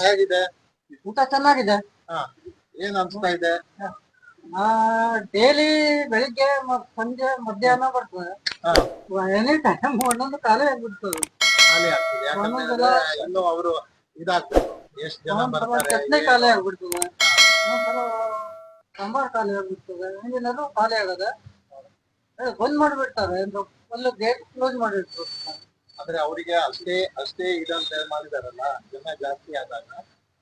ಹೇಗಿದೆ? ಊಟ ಚೆನ್ನಾಗಿದೆ. ಏನ್ ಅನ್ಸ್ತಾ ಇದೆ? ಡೈಲಿ ಬೆಳಿಗ್ಗೆ ಸಂಜೆ ಮಧ್ಯಾಹ್ನ ಬರ್ತದೆ. ಎನಿ ಟೈಮ್ ಒಂದೊಂದು ಖಾಲಿ ಆಗ್ಬಿಡ್ತದೆ. ಖಾಲಿ ಆಗ್ತದೆ. ಇನ್ನು ಅವರು ಇದಾಗ್ತದೆ. ಎಷ್ಟು ಜನ ಬರ್ತಾರೆ ಚಟ್ನಿ ಖಾಲಿ ಆಗ್ಬಿಡ್ತದೆ. ಸಾಂಬಾರ್ ಖಾಲಿ ಆಗ್ಬಿಡ್ತದೆ. ಹಿಂದಿನದು ಖಾಲಿ ಆಗದೆ ಬಂದ್ ಮಾಡ್ಬಿಡ್ತಾರೆ. ಒಂದು ಗೇಟ್ ಕ್ಲೋಸ್ ಮಾಡಿಬಿಡ್ತಾರೆ ಆದ್ರೆ ಅವರಿಗೆ ಅಷ್ಟೇ ಅಷ್ಟೇ ಇದಂತ ಮಾಡಿದಾರಲ್ಲ ಜನ ಜಾಸ್ತಿ ಆದಾಗ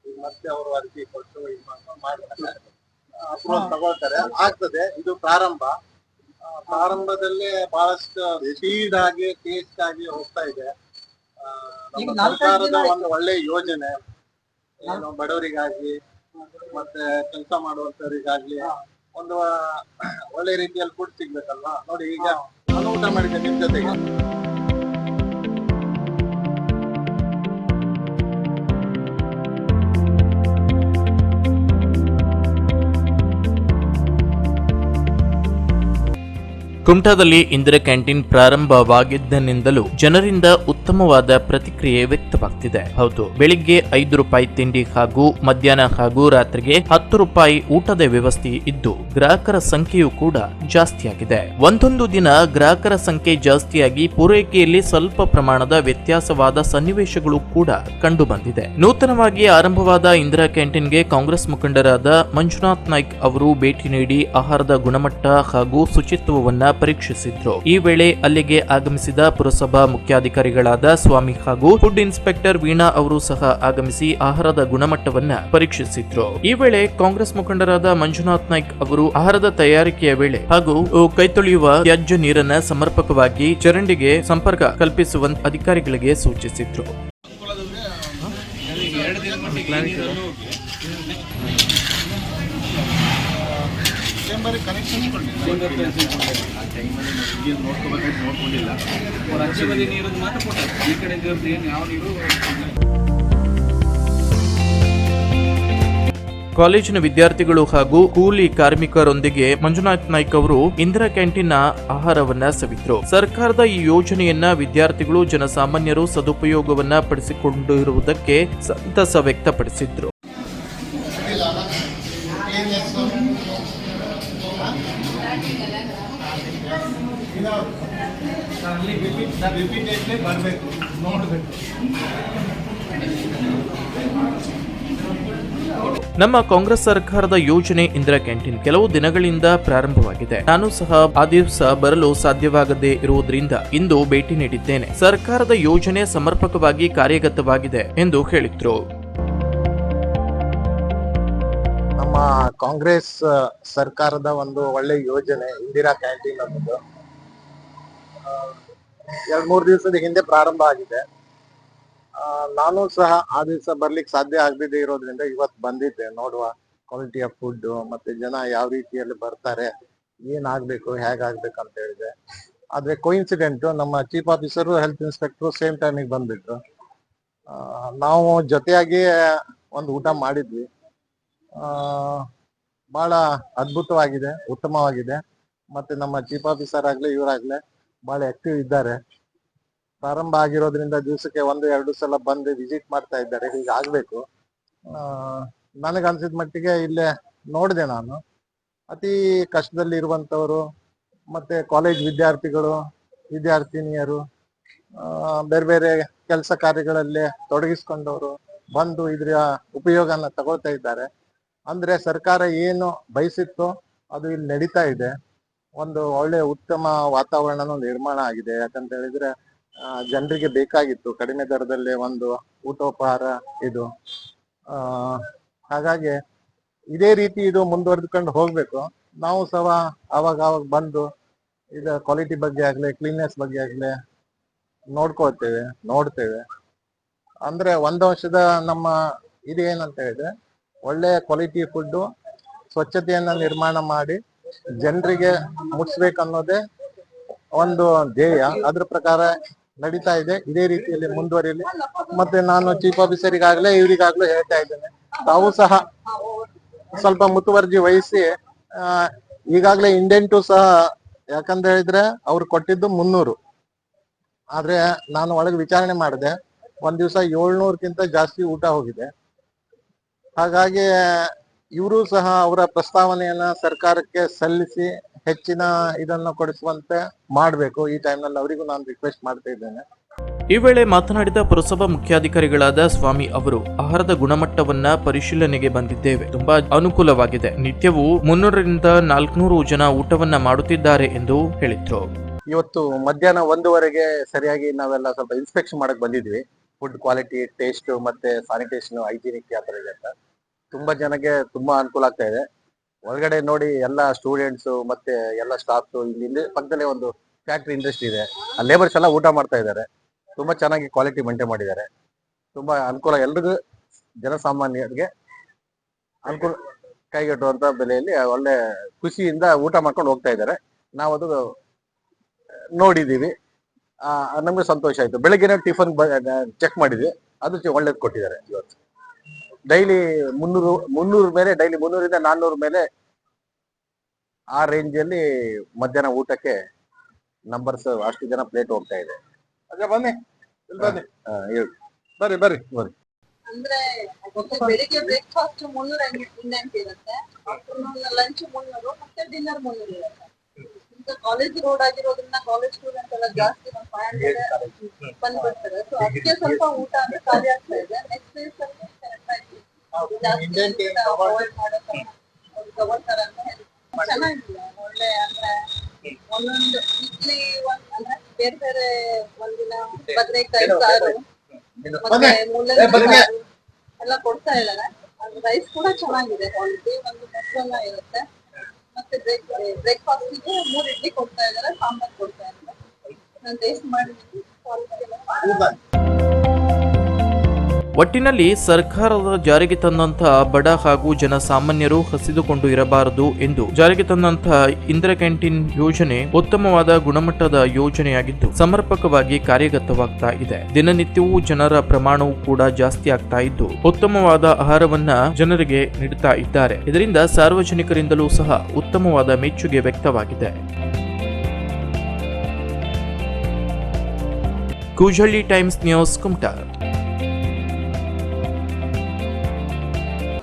ಈಗ ಮತ್ತೆ ಅವರು ಅರ್ಜಿ ಕೊಟ್ಟು ಮಾಡ್ತಾರೆ. ಅಪ್ರೂವಲ್ ತಗೊಳ್ತಾರೆ. ಆಗ್ತದೆ ಇದು ಪ್ರಾರಂಭ. ಪ್ರಾರಂಭದಲ್ಲೇ ಬಹಳಷ್ಟು ಸ್ಪೀಡ್ ಆಗಿ ಟೇಸ್ಟ್ ಆಗಿ ಹೋಗ್ತಾ ಇದೆ. ಸರ್ಕಾರದ ಒಂದು ಒಳ್ಳೆ ಯೋಜನೆ. ಏನು ಬಡವರಿಗಾಗಿ ಮತ್ತೆ ಕೆಲಸ ಮಾಡುವಂತವರಿಗಾಗ್ಲಿ ಒಂದು ಒಳ್ಳೆ ರೀತಿಯಲ್ಲಿ ಫುಡ್ ಸಿಗ್ಬೇಕಲ್ವಾ? ನೋಡಿ ಈಗ ನಾನು ಊಟ ಮಾಡಿದ್ದೆ ನಿಮ್ ಜೊತೆಗೆ. ಕುಮಟಾದಲ್ಲಿ ಇಂದಿರಾ ಕ್ಯಾಂಟೀನ್ ಪ್ರಾರಂಭವಾಗಿದ್ದನಿಂದಲೂ ಜನರಿಂದ ಉತ್ತಮವಾದ ಪ್ರತಿಕ್ರಿಯೆ ವ್ಯಕ್ತವಾಗ್ತಿದೆ. ಹೌದು, ಬೆಳಿಗ್ಗೆ ಐದು ರೂಪಾಯಿ ತಿಂಡಿ ಹಾಗೂ ಮಧ್ಯಾಹ್ನ ಹಾಗೂ ರಾತ್ರಿಗೆ ಹತ್ತು ರೂಪಾಯಿ ಊಟದ ವ್ಯವಸ್ಥೆ ಇದ್ದು, ಗ್ರಾಹಕರ ಸಂಖ್ಯೆಯೂ ಕೂಡ ಜಾಸ್ತಿಯಾಗಿದೆ. ಒಂದೊಂದು ದಿನ ಗ್ರಾಹಕರ ಸಂಖ್ಯೆ ಜಾಸ್ತಿಯಾಗಿ ಪೂರೈಕೆಯಲ್ಲಿ ಸ್ವಲ್ಪ ಪ್ರಮಾಣದ ವ್ಯತ್ಯಾಸವಾದ ಸನ್ನಿವೇಶಗಳು ಕೂಡ ಕಂಡು ಬಂದಿದೆ ನೂತನವಾಗಿ ಆರಂಭವಾದ ಇಂದಿರಾ ಕ್ಯಾಂಟೀನ್ಗೆ ಕಾಂಗ್ರೆಸ್ ಮುಖಂಡರಾದ ಮಂಜುನಾಥ್ ನಾಯ್ಕ್ ಅವರು ಭೇಟಿ ನೀಡಿ ಆಹಾರದ ಗುಣಮಟ್ಟ ಹಾಗೂ ಶುಚಿತ್ವವನ್ನ ಪರೀಕ್ಷಿಸಿದ್ರು. ಈ ವೇಳೆ ಅಲ್ಲಿಗೆ ಆಗಮಿಸಿದ ಪುರಸಭಾ ಮುಖ್ಯಾಧಿಕಾರಿಗಳಾದ ಸ್ವಾಮಿ ಹಾಗೂ ಫುಡ್ ಇನ್ಸ್ಪೆಕ್ಟರ್ ವೀಣಾ ಅವರು ಸಹ ಆಗಮಿಸಿ ಆಹಾರದ ಗುಣಮಟ್ಟವನ್ನ ಪರೀಕ್ಷಿಸಿದ್ರು. ಈ ವೇಳೆ ಕಾಂಗ್ರೆಸ್ ಮುಖಂಡರಾದ ಮಂಜುನಾಥ್ ನಾಯ್ಕ್ ಅವರು ಆಹಾರದ ತಯಾರಿಕೆಯ ವೇಳೆ ಹಾಗೂ ಕೈ ಕೈತೊಳೆಯುವ ತ್ಯಾಜ್ಯ ನೀರನ್ನ ಸಮರ್ಪಕವಾಗಿ ಚರಂಡಿಗೆ ಸಂಪರ್ಕ ಕಲ್ಪಿಸುವಂತ ಅಧಿಕಾರಿಗಳಿಗೆ ಸೂಚಿಸಿದ್ರು. ಕಾಲೇಜಿನ ವಿದ್ಯಾರ್ಥಿಗಳು ಹಾಗೂ ಕೂಲಿ ಕಾರ್ಮಿಕರೊಂದಿಗೆ ಮಂಜುನಾಥ್ ನಾಯ್ಕ್ ಅವರು ಇಂದಿರಾ ಕ್ಯಾಂಟೀನ್ನ ಆಹಾರವನ್ನ ಸವಿದ್ರು. ಸರ್ಕಾರದ ಈ ಯೋಜನೆಯನ್ನ ವಿದ್ಯಾರ್ಥಿಗಳು, ಜನಸಾಮಾನ್ಯರು ಸದುಪಯೋಗವನ್ನ ಪಡಿಸಿಕೊಂಡಿರುವುದಕ್ಕೆ ಸಂತಸ ವ್ಯಕ್ತಪಡಿಸಿದ್ರು. ಬರಬೇಕು. ನೋಡ್ಬೇಕು. ನಮ್ಮ ಕಾಂಗ್ರೆಸ್ ಸರ್ಕಾರದ ಯೋಜನೆ ಇಂದಿರಾ ಕ್ಯಾಂಟೀನ್ ಕೆಲವು ದಿನಗಳಿಂದ ಪ್ರಾರಂಭವಾಗಿದೆ. ನಾನು ಸಹ ಆ ದಿವಸ ಬರಲು ಸಾಧ್ಯವಾಗದೇ ಇರುವುದರಿಂದ ಇಂದು ಭೇಟಿ ನೀಡಿದ್ದೇನೆ. ಸರ್ಕಾರದ ಯೋಜನೆ ಸಮರ್ಪಕವಾಗಿ ಕಾರ್ಯಗತವಾಗಿದೆ ಎಂದು ಹೇಳಿದ್ರು. ನಮ್ಮ ಕಾಂಗ್ರೆಸ್ ಸರ್ಕಾರದ ಒಂದು ಒಳ್ಳೆ ಯೋಜನೆ ಇಂದಿರಾ ಕ್ಯಾಂಟೀನ್ ಅನ್ನೋದು. ಎರಡ್ ಮೂರ್ ದಿವಸದ ಹಿಂದೆ ಪ್ರಾರಂಭ ಆಗಿದೆ. ನಾನು ಸಹ ಆ ದಿವಸ ಬರ್ಲಿಕ್ಕೆ ಸಾಧ್ಯ ಆಗದಿದೆ ಇರೋದ್ರಿಂದ ಇವತ್ತು ಬಂದಿದ್ದೆ. ನೋಡುವ ಕ್ವಾಲಿಟಿ ಆಫ್ ಫುಡ್ ಮತ್ತೆ ಜನ ಯಾವ ರೀತಿಯಲ್ಲಿ ಬರ್ತಾರೆ ಏನಾಗ್ಬೇಕು ಹೇಗಾಗ್ಬೇಕು ಅಂತ ಹೇಳಿದೆ. ಆದ್ರೆ ಕೋಇನ್ಸಿಡೆಂಟ್ ನಮ್ಮ chief officer health inspector same ಟೈಮಿಗೆ ಬಂದ್ಬಿಟ್ರು. ನಾವು ಜೊತೆಯಾಗಿ ಒಂದು ಊಟ ಮಾಡಿದ್ವಿ. ಬಹಳ ಅದ್ಭುತವಾಗಿದೆ, ಉತ್ತಮವಾಗಿದೆ. ಮತ್ತೆ ನಮ್ಮ ಚೀಫ್ ಆಫೀಸರ್ ಆಗ್ಲಿ ಇವರಾಗ್ಲಿ ಬಹಳ ಆಕ್ಟಿವ್ ಇದ್ದಾರೆ. ಪ್ರಾರಂಭ ಆಗಿರೋದ್ರಿಂದ ದಿವಸಕ್ಕೆ ಒಂದು ಎರಡು ಸಲ ಬಂದು ವಿಸಿಟ್ ಮಾಡ್ತಾ ಇದ್ದಾರೆ ಹೀಗಾಗ್ಬೇಕು ಆ ನನಗನ್ಸಿದ ಮಟ್ಟಿಗೆ ಇಲ್ಲೇ ನೋಡಿದೆ ನಾನು. ಅತಿ ಕಷ್ಟದಲ್ಲಿ ಇರುವಂತವರು ಮತ್ತೆ ಕಾಲೇಜ್ ವಿದ್ಯಾರ್ಥಿಗಳು ವಿದ್ಯಾರ್ಥಿನಿಯರು ಬೇರೆ ಬೇರೆ ಕೆಲಸ ಕಾರ್ಯಗಳಲ್ಲಿ ತೊಡಗಿಸ್ಕೊಂಡವರು ಬಂದು ಇದ್ರ ಉಪಯೋಗನ ತಗೊಳ್ತಾ ಇದ್ದಾರೆ. ಅಂದ್ರೆ ಸರ್ಕಾರ ಏನು ಬಯಸಿತ್ತು ಅದು ಇಲ್ಲಿ ನಡೀತಾ ಇದೆ. ಒಂದು ಒಳ್ಳೆ ಉತ್ತಮ ವಾತಾವರಣನೂ ನಿರ್ಮಾಣ ಆಗಿದೆ. ಯಾಕಂತ ಹೇಳಿದ್ರೆ ಜನರಿಗೆ ಬೇಕಾಗಿತ್ತು. ಕಡಿಮೆ ದರದಲ್ಲಿ ಒಂದು ಊಟೋಪಹಾರ ಇದು. ಹಾಗಾಗಿ ಇದೇ ರೀತಿ ಇದು ಮುಂದುವರೆದುಕೊಂಡು ಹೋಗ್ಬೇಕು. ನಾವು ಸಹ ಅವಾಗ ಅವಾಗ ಬಂದು ಇದು ಕ್ವಾಲಿಟಿ ಬಗ್ಗೆ ಆಗ್ಲಿ ಕ್ಲೀನ್ನೆಸ್ ಬಗ್ಗೆ ಆಗ್ಲಿ ನೋಡ್ಕೊಳ್ತೇವೆ, ನೋಡ್ತೇವೆ. ಅಂದ್ರೆ ಒಂದು ವರ್ಷದ ನಮ್ಮ ಇದೇನಂತ ಹೇಳಿದ್ರೆ, ಒಳ್ಳೆಯ ಕ್ವಾಲಿಟಿ ಫುಡ್ ಸ್ವಚ್ಛತೆಯನ್ನ ನಿರ್ಮಾಣ ಮಾಡಿ ಜನರಿಗೆ ಮುಟ್ಸ್ಬೇಕನ್ನೋದೇ ಒಂದು ಧ್ಯೇಯ. ಅದ್ರ ಪ್ರಕಾರ ನಡೀತಾ ಇದೆ. ಇದೇ ರೀತಿಯಲ್ಲಿ ಮುಂದುವರಿಯಲಿ ಮತ್ತೆ ನಾನು ಚೀಫ್ ಆಫೀಸರಿಗಾಗ್ಲೇ ಇವರಿಗಾಗ್ಲೂ ಹೇಳ್ತಾ ಇದ್ದೇನೆ. ತಾವು ಸಹ ಸ್ವಲ್ಪ ಮುತುವರ್ಜಿ ವಹಿಸಿ ಈಗಾಗ್ಲೇ ಇಂಡೆಂಟು ಸಹ ಯಾಕಂತ ಹೇಳಿದ್ರೆ ಅವ್ರು ಕೊಟ್ಟಿದ್ದು ಮುನ್ನೂರು. ಆದ್ರೆ ನಾನು ಒಳಗೆ ವಿಚಾರಣೆ ಮಾಡಿದೆ. ಒಂದ್ ದಿವಸ ಏಳ್ನೂರಕ್ಕಿಂತ ಜಾಸ್ತಿ ಊಟ ಹೋಗಿದೆ. ಹಾಗಾಗಿ ಇವರು ಸಹ ಅವರ ಪ್ರಸ್ತಾವನೆಯನ್ನ ಸರ್ಕಾರಕ್ಕೆ ಸಲ್ಲಿಸಿ ಹೆಚ್ಚಿನ ಇದನ್ನ ಕೊಡಿಸುವಂತೆ ಮಾಡಬೇಕು. ಈ ಟೈಮ್ನಲ್ಲಿ ಅವರಿಗೂ ನಾನು ರಿಕ್ವೆಸ್ಟ್ ಮಾಡ್ತಾ ಇದ್ದೇನೆ. ಈ ವೇಳೆ ಮಾತನಾಡಿದ ಪುರಸಭಾ ಮುಖ್ಯಾಧಿಕಾರಿಗಳಾದ ಸ್ವಾಮಿ ಅವರು ಆಹಾರದ ಗುಣಮಟ್ಟವನ್ನ ಪರಿಶೀಲನೆಗೆ ಬಂದಿದ್ದೇವೆ. ತುಂಬಾ ಅನುಕೂಲವಾಗಿದೆ. ನಿತ್ಯವೂ ಮುನ್ನೂರರಿಂದ ನಾಲ್ಕುನೂರು ಜನ ಊಟವನ್ನ ಮಾಡುತ್ತಿದ್ದಾರೆ ಎಂದು ಹೇಳಿದ್ರು. ಇವತ್ತು ಮಧ್ಯಾಹ್ನ ಒಂದುವರೆಗೆ ಸರಿಯಾಗಿ ನಾವೆಲ್ಲ ಸ್ವಲ್ಪ ಇನ್ಸ್ಪೆಕ್ಷನ್ ಮಾಡಕ್ ಬಂದಿದ್ವಿ. ಫುಡ್ ಕ್ವಾಲಿಟಿ ಟೇಸ್ಟ್ ಮತ್ತೆ ಸ್ಯಾನಿಟೇಷನ್ ಹೈಜಿನಿಕ್ ಯಾವ ತರ ಇದೆ ಅಂತ. ತುಂಬಾ ಜನಕ್ಕೆ ತುಂಬಾ ಅನುಕೂಲ ಆಗ್ತಾ ಇದೆ. ಒಳಗಡೆ ನೋಡಿ ಎಲ್ಲ ಸ್ಟೂಡೆಂಟ್ಸ್ ಮತ್ತೆ ಎಲ್ಲ ಸ್ಟಾಫ್ ಇಲ್ಲಿ ಪಕ್ಕದಲ್ಲಿ ಒಂದು ಫ್ಯಾಕ್ಟ್ರಿ ಇಂಡಸ್ಟ್ರಿ ಇದೆ. ಆ ಲೇಬರ್ಸ್ ಎಲ್ಲ ಊಟ ಮಾಡ್ತಾ ಇದ್ದಾರೆ. ತುಂಬಾ ಚೆನ್ನಾಗಿ ಕ್ವಾಲಿಟಿ ಮೇಂಟೈನ್ ಮಾಡಿದ್ದಾರೆ. ತುಂಬಾ ಅನುಕೂಲ ಎಲ್ರಿಗೂ ಜನಸಾಮಾನ್ಯರಿಗೆ ಅನುಕೂಲ ಕೈಗೆಟುವಂತ ಬೆಲೆಯಲ್ಲಿ ಒಳ್ಳೆ ಖುಷಿಯಿಂದ ಊಟ ಮಾಡ್ಕೊಂಡು ಹೋಗ್ತಾ ಇದ್ದಾರೆ. ನಾವು ಅದು ನೋಡಿದೀವಿ ನಮ್ಗೆ ಸಂತೋಷ ಆಯ್ತು. ಬೆಳಗ್ಗೆನೇ ಟಿಫನ್ ಚೆಕ್ ಮಾಡಿದ್ವಿ. ಅದು ಒಳ್ಳೇದು ಕೊಟ್ಟಿದ್ದಾರೆ ಇವತ್ತು. ಡೈಲಿ ಮುನ್ನೂರು ಮುನ್ನೂರು ಮೇಲೆ ಡೈಲಿ ಮುನ್ನೂರಿಂದ ನಾನ್ನೂರು ಮೇಲೆ ಆ ರೇಂಜ್ ಅಲ್ಲಿ ಮಧ್ಯಾಹ್ನ ಊಟಕ್ಕೆ ನಂಬರ್ಸ್ ಅಷ್ಟು ಜನ ಪ್ಲೇಟ್ ಹೋಗ್ತಾ ಇದೆ. ಅದೇ ಬನ್ನಿ ಇಲ್ಲಿ ಬನ್ನಿ. ಆ, ಹೇಳಿ. ಬರ್ರಿ ಬರ್ರಿ ಬರ್ರಿ ಅಂದ್ರೆ ಮತ್ತೆ ಬೆಳಿಗ್ಗೆ ಬ್ರೇಕ್ಫಾಸ್ಟ್ ಮುನ್ನೂರ ಇನ್ನೆಂಟು ಇರುತ್ತೆ. ಆಫ್ಟರ್ನೂನ್ ಲಂಚ್ ಮುನ್ನೂರು ಮತ್ತೆ ಡಿನ್ನರ್ ಮುನ್ನೂರು ಇರುತ್ತೆ. ಈಗ ಕಾಲೇಜ್ ರೋಡ್ ಆಗಿರೋದ್ರಿಂದ ಕಾಲೇಜ್ ಸ್ಟೂಡೆಂಟ್ ಎಲ್ಲ ಜಾಸ್ತಿ ಒಂದು ಫೈವ್ ಹಂಡ್ರೆಡ್ ಬಂದ್ಬಿಡ್ತಾರೆ. ಸೊ ಅದಕ್ಕೆ ಸ್ವಲ್ಪ ಊಟ ಅಂದ್ರೆ ಖಾಲಿ ಆಗ್ತಾ ಇದೆ. ನೆಕ್ಸ್ಟ್ ಡೇಸ್ ಅಲ್ಲಿ ಮಾಡೋ ಅವ್ರು ತಗೊಳ್ತಾರೆ ಚೆನ್ನಾಗಿದೆ ಒಳ್ಳೆ ಅಂದ್ರೆ ಒಂದೊಂದು ಇಡ್ಲಿ ಅಂದ್ರೆ ಬೇರೆ ಬೇರೆ ಒಂದಿನ ಬದನೆಕಾಯಿ ಸಾರು ಮತ್ತೆ ಮೂಲಂಗಿ ಸಾರು ಎಲ್ಲ ಕೊಡ್ತಾ ಇದ್ದಾರೆ ರೈಸ್ ಕೂಡ ಚೆನ್ನಾಗಿದೆ ಕ್ವಾಲಿಟಿ ಒಂದು ಮೊಸರನ್ನ ಇರುತ್ತೆ ಮತ್ತೆ ಬ್ರೇಕ್ ಬ್ರೇಕ್ಫಾಸ್ಟಿಗೆ ಮೂರು ಇಡ್ಲಿ ಕೊಡ್ತಾ ಇದ್ದಾರೆ ಸಾಂಬಾರ್ ಕೊಡ್ತಾ ಇದ್ದಾರೆ ನಾನು ಟೇಸ್ಟ್ ಮಾಡಿದ್ದೀನಿ ಕ್ವಾಲಿಟಿ ಎಲ್ಲ. ಒಟ್ಟಿನಲ್ಲಿ ಸರ್ಕಾರದ ಜಾರಿಗೆ ತಂದಂತಹ ಬಡ ಹಾಗೂ ಜನಸಾಮಾನ್ಯರು ಹಸಿದುಕೊಂಡು ಇರಬಾರದು ಎಂದು ಜಾರಿಗೆ ತಂದಂತಹ ಇಂದ್ರ ಕ್ಯಾಂಟೀನ್ ಯೋಜನೆ ಉತ್ತಮವಾದ ಗುಣಮಟ್ಟದ ಯೋಜನೆಯಾಗಿದ್ದು ಸಮರ್ಪಕವಾಗಿ ಕಾರ್ಯಗತವಾಗ್ತಾ ಇದೆ. ದಿನನಿತ್ಯವೂ ಜನರ ಪ್ರಮಾಣವೂ ಕೂಡ ಜಾಸ್ತಿ ಆಗ್ತಾ ಇದ್ದು ಉತ್ತಮವಾದ ಆಹಾರವನ್ನ ಜನರಿಗೆ ನೀಡುತ್ತಾ ಇದ್ದಾರೆ. ಇದರಿಂದ ಸಾರ್ವಜನಿಕರಿಂದಲೂ ಸಹ ಉತ್ತಮವಾದ ಮೆಚ್ಚುಗೆ ವ್ಯಕ್ತವಾಗಿದೆ. Kujalli times news Kumta.